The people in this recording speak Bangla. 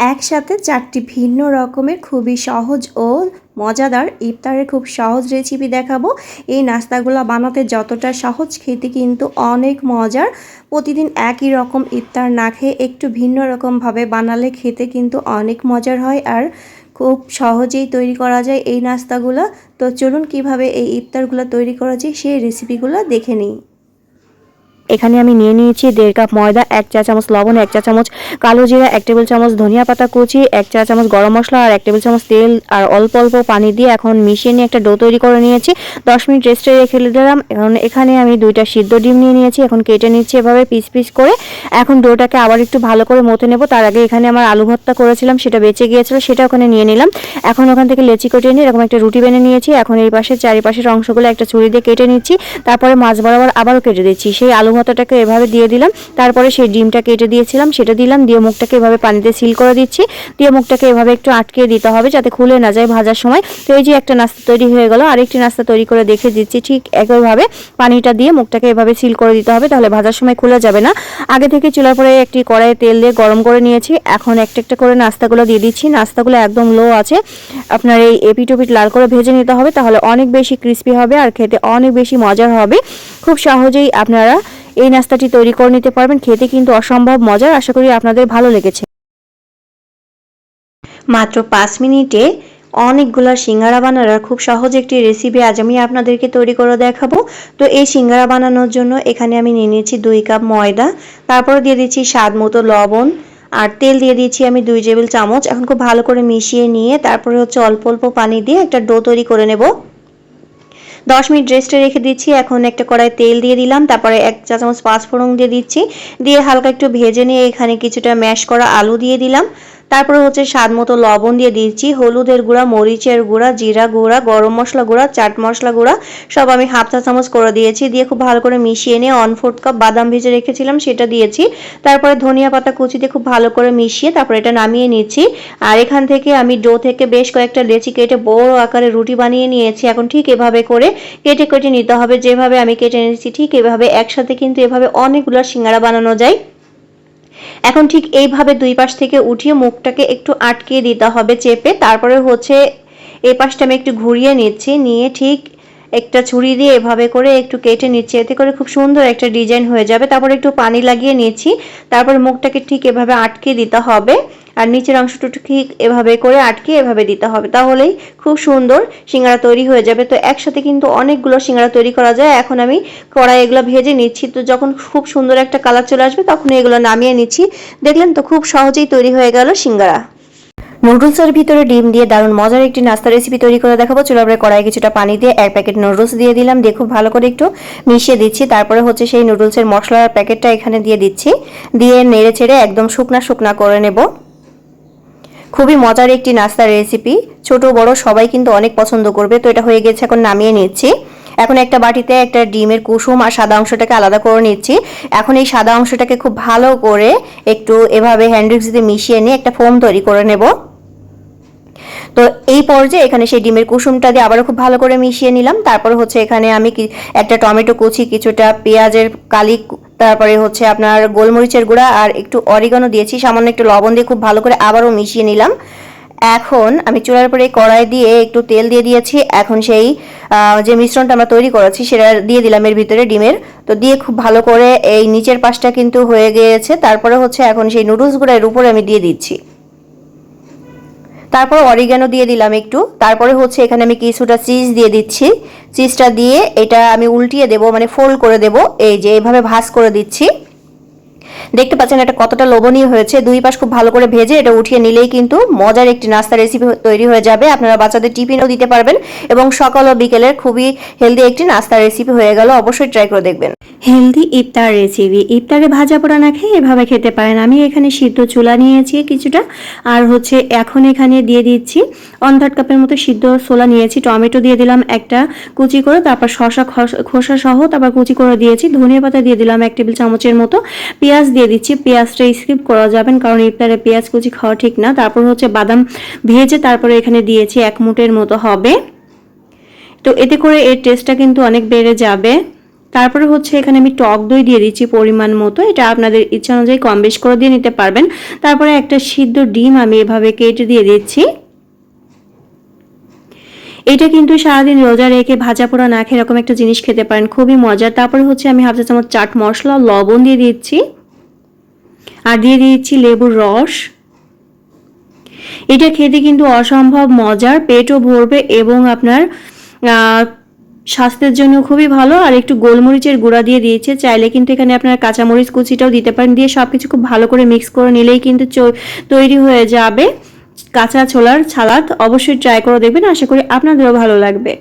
একসাথে চারটি ভিন্ন রকমের খুবই সহজ ও মজাদার ইফতারের খুব সহজ রেসিপি দেখাবো। এই নাস্তাগুলো বানাতে যতটা সহজ, খেতে কিন্তু অনেক মজার। প্রতিদিন একই রকম ইফতার না খেয়ে একটু ভিন্ন রকমভাবে বানালে খেতে কিন্তু অনেক মজার হয় আর খুব সহজেই তৈরি করা যায় এই নাস্তাগুলো। তো চলুন কীভাবে এই ইফতারগুলো তৈরি করা যায় সেই রেসিপিগুলো দেখে নিই। এখানে আমি নিয়ে নিয়েছি দেড় কাপ ময়দা, এক চা চামচ লবণ, এক চা চামচ কালো জিরা, এক টেবিল চামচ ধনিয়া পাতা কুচি, এক চা চামচ গরম মশলা আর এক টেবিল চামচ তেল আর অল্প অল্প পানি দিয়ে এখন মিশিয়ে নিয়ে একটা ডো তৈরি করে নিয়েছি। দশ মিনিট রেস্টে রেখে দিলাম। এখন এখানে আমি দুইটা সিদ্ধ ডিম নিয়ে নিয়েছি। এখন কেটে নিচ্ছি এভাবে পিস পিস করে। এখন ডোটাকে আবার একটু ভালো করে মতে নেব। তার আগে এখানে আমার আলু ভর্তা করেছিলাম, সেটা বেঁচে গিয়েছিল, সেটা ওখানে নিয়ে নিলাম। এখন ওখান থেকে লেচি কেটে নিয়ে এরকম একটা রুটি বেনে নিয়েছি। এখন এই পাশে চারিপাশের অংশগুলো একটা ছুরি দিয়ে কেটে নিচ্ছি। তারপরে মাছ বরাবর আবারও কেটে দিচ্ছি। সেই আলু ভর্তাটাকে এভাবে দিয়ে দিলাম। তারপরে সেই ডিমটা কেটে দিয়েছিলাম, সেটা দিলাম, দিয়ে মুখটাকে এভাবে পানিতে সিল করে দিচ্ছি। দিয়ে মুখটাকে এভাবে একটু আটকে দিতে হবে যাতে খুলে না যায় ভাজার সময়। তো এই যে একটা নাস্তা তৈরি হয়ে গেল, আরেকটি নাস্তা তৈরি করে দেখে দিচ্ছি, ঠিক একইভাবে পানিটা দিয়ে মুখটাকে এভাবে সিল করে দিতে হবে, তাহলে ভাজার সময় খুলে যাবে না। আগে থেকে চুলার পরে একটি কড়াইয়ে তেল দিয়ে গরম করে নিয়েছি। এখন একটা একটা করে নাস্তাগুলো দিয়ে দিচ্ছি। নাস্তাগুলো একদম লো আছে। আপনার এই এপিট ওপিট লাল করে ভেজে নিতে হবে, তাহলে অনেক বেশি ক্রিস্পি হবে আর খেতে অনেক বেশি মজার হবে। খুব সহজেই আপনারা এই নাস্তাটি তৈরি করে নিতে পারবেন। খেতে কিন্তু অসম্ভব মজার। আশা করি আপনাদের ভালো লেগেছে। মাত্র পাঁচ মিনিটে অনেকগুলো সিঙ্গারা বানানোর খুব সহজ একটি রেসিপি আজ আমি আপনাদেরকে তৈরি করে দেখাবো। তো এই সিঙ্গারা বানানোর জন্য এখানে আমি নিয়ে নিয়েছি দুই কাপ ময়দা, তারপর দিয়ে দিচ্ছি স্বাদ মতো লবণ, আর তেল দিয়ে দিচ্ছি আমি দুই টেবিল চামচ। এখন খুব ভালো করে মিশিয়ে নিয়ে তারপরে হচ্ছে অল্প অল্প পানি দিয়ে একটা ডো তৈরি করে নেব। দশ মিনিট রেস্টে রেখে দিচ্ছি। এখন একটা কড়াই তেল দিয়ে দিলাম, তারপরে এক চা চামচ পাঁচফোড়ন দিয়ে দিচ্ছি। দিয়ে হালকা একটু ভেজে নিয়ে এখানে কিছুটা ম্যাশ করা আলু দিয়ে দিলাম। তারপরে হচ্ছে স্বাদ মতো লবণ দিয়ে দিচ্ছি, হলুদের গুঁড়া, মরিচের গুঁড়া, জিরা গুঁড়া, গরম মশলা গুঁড়া, চাট মশলা গুঁড়া, সব আমি হাফ চা চামচ করে দিয়েছি, দিয়ে খুব ভালো করে মিশিয়ে নিয়ে অন ফোর্থ কাপ বাদাম ভেজে রেখেছিলাম, সেটা দিয়েছি। তারপরে ধনিয়া পাতা কুচি দিয়ে খুব ভালো করে মিশিয়ে তারপরে এটা নামিয়ে নিচ্ছি। আর এখান থেকে আমি ডো থেকে বেশ কয়েকটা লেচি কেটে বড় আকারে রুটি বানিয়ে নিয়েছি, এখন ঠিক এভাবে করে কেটে কেটে নিতে হবে, যেভাবে আমি কেটে নিয়েছি ঠিক এভাবে, একসাথে কিন্তু এভাবে অনেকগুলো সিঙ্গারা বানানো যায়। এখন ঠিক এইভাবে দুই পাশ থেকে উঠিয়ে মুখটাকে একটু আটকে দিতে হবে চেপে। তারপরে হচ্ছে এই পাশটা আমি একটু ঘুরিয়ে নিচ্ছি। নিয়ে ঠিক একটা ছুরি দিয়ে এভাবে করে একটু কেটে নিচ্ছি। এতে করে খুব সুন্দর একটা ডিজাইন হয়ে যাবে। তারপরে একটু পানি লাগিয়ে নিচ্ছি তারপর মুখটাকে ঠিক এভাবে আটকে দিতে হবে। আর নিচের অংশটা ঠিক এভাবে করে আটকে এভাবে দিতে হবে। তাহলেই খুব সুন্দর সিঙ্গারা তৈরি হয়ে যাবে। তো একসাথে কিন্তু অনেকগুলো সিঙ্গারা তৈরি করা যায়। এখন আমি কড়াই এগুলো ভেজে নিচ্ছি। তো যখন খুব সুন্দর একটা কালার চলে আসবে, তখন এগুলো নামিয়ে নিচ্ছি। দেখলেন তো খুব সহজেই তৈরি হয়ে গেল সিঙ্গারা। নুডলসের ভিতরে ডিম দিয়ে দারুণ মজার একটি নাস্তা রেসিপি তৈরি করে দেখাবো। চুলার উপরে কড়াই কিছুটা পানি দিয়ে এক প্যাকেট নুডলস দিয়ে দিলাম। দিয়ে খুব ভালো করে একটু মিশিয়ে দিচ্ছি। তারপরে হচ্ছে সেই নুডলসের মশলার প্যাকেটটা এখানে দিয়ে দিচ্ছি। দিয়ে নেড়ে ছেড়ে একদম শুকনা শুকনা করে নেব। খুবই মজার একটি নাস্তার রেসিপি ছোট, বড় সবাই কিন্তু অনেক পছন্দ করবে। তো এটা হয়ে গেছে, এখন নামিয়ে নিচ্ছি। এখন একটা বাটিতে একটা ডিমের কুসুম আর সাদা অংশটাকে আলাদা করে নিচ্ছি। এখন এই সাদা অংশটাকে খুব ভালো করে একটু এভাবে হ্যান্ডউইক্স দিয়ে মিশিয়ে নিয়ে একটা ফোম তৈরি করে নেব। তো এই পর্যায়ে এখানে সেই ডিমের কুসুমটা দিয়ে আবারও খুব ভালো করে মিশিয়ে নিলাম। তারপর হচ্ছে এখানে আমি একটা টমেটো কুচি, কিছুটা পেঁয়াজের কালি, তারপরে হচ্ছে আপনার গোলমরিচের গুঁড়া আর একটু অরিগানো দিয়েছি। সামান্য একটু লবণ দিয়ে খুব ভালো করে আবারও মিশিয়ে নিলাম। এখন আমি চুলার পরে কড়াই দিয়ে একটু তেল দিয়ে দিয়েছি। এখন সেই যে মিশ্রণটা আমরা তৈরি করেছি সেটা দিয়ে দিলাম এর ভিতরে ডিমের। তো দিয়ে খুব ভালো করে এই নিচের পাশটা কিন্তু হয়ে গিয়েছে। তারপরে হচ্ছে এখন সেই নুডলসগুলো এর উপরে আমি দিয়ে দিচ্ছি। তারপর অরিগানো দিয়ে দিলাম একটু। তারপরে হচ্ছে এখানে আমি কিছুটা চিজ দিয়ে দিচ্ছি। চিজটা দিয়ে এটা আমি উল্টিয়ে দেব মানে ফোল্ড করে দেব। এই যে এইভাবে ভাজ করে দিচ্ছি। দেখতে পাচ্ছেন এটা কতটা লোভনীয় হয়েছে। দুই পাশ খুব ভালো করে ভেজে এটা উঠিয়ে নিলেই কিন্তু মজার একটি নাস্তা রেসিপি তৈরি হয়ে যাবে। আপনারা বাচ্চাদের টিফিনও দিতে পারবেন এবং সকাল ও বিকেলের খুবই হেলদি একটি নাস্তা রেসিপি হয়ে গেল। অবশ্যই ট্রাই করে দেখবেন। হেলদি ইফতার রেসিপি ইফতারে ভাজা পোড়া না খেয়ে এভাবে খেতে পারেন। আমি এখানে সিদ্ধ চুলা নিয়েছি কিছুটা। আর হচ্ছে এখন এখানে দিয়ে দিচ্ছি অন থার্ড কাপের মতো সিদ্ধ ছোলা নিয়েছি। টমেটো দিয়ে দিলাম একটা কুচি করে, তারপর শশা খোসা সহ তারপর কুচি করে দিয়েছি। ধনিয়া পাতা দিয়ে দিলাম এক টেবিল চামচের মতো। পেঁয়াজ দিয়ে দিচ্ছি। পেঁয়াজটা স্কিপ করা যাবেন কারণ ইফতারে পেঁয়াজ কুচি খাওয়া ঠিক না। তারপর হচ্ছে বাদাম ভেজে তারপরে এখানে দিয়েছি এক মুটের মতো হবে। তো এতে করে এর টেস্টটা কিন্তু অনেক বেড়ে যাবে। তারপরে হচ্ছে এখানে আমি টক দই দিয়ে দিচ্ছি পরিমাণ মতো। এটা আপনাদের ইচ্ছা অনুযায়ী কম বেশ করে দিয়ে নিতে পারবেন। তারপরে একটা সিদ্ধ ডিম আমি এভাবে কেটে দিয়ে দিচ্ছি। এটা কিন্তু সারাদিন রোজা রেখে ভাজা পোড়া না খেয়ে এরকম একটা জিনিস খেতে পারেন, খুবই মজার। তারপরে হচ্ছে আমি হাফ চা চামচ চাট মশলা, লবণ দিয়ে দিচ্ছি। আর দিয়ে দিচ্ছি লেবুর রস। এটা খেতে কিন্তু অসম্ভব মজার, পেটও ভরবে এবং আপনার স্বাস্থ্যের জন্য খুবই ভালো। আর একটু গোলমরিচের গুঁড়া দিয়ে দিয়েছে, চাইলে কিন্তু এখানে আপনার কাঁচামরিচ কুচিটাও দিতে পারেন। দিয়ে সব কিছু খুব ভালো করে মিক্স করে নিলেই কিন্তু তৈরি হয়ে যাবে। কাঁচা ছোলার সালাদ অবশ্যই ট্রাই করে দেখবেন। আশা করি আপনাদেরও ভালো লাগবে।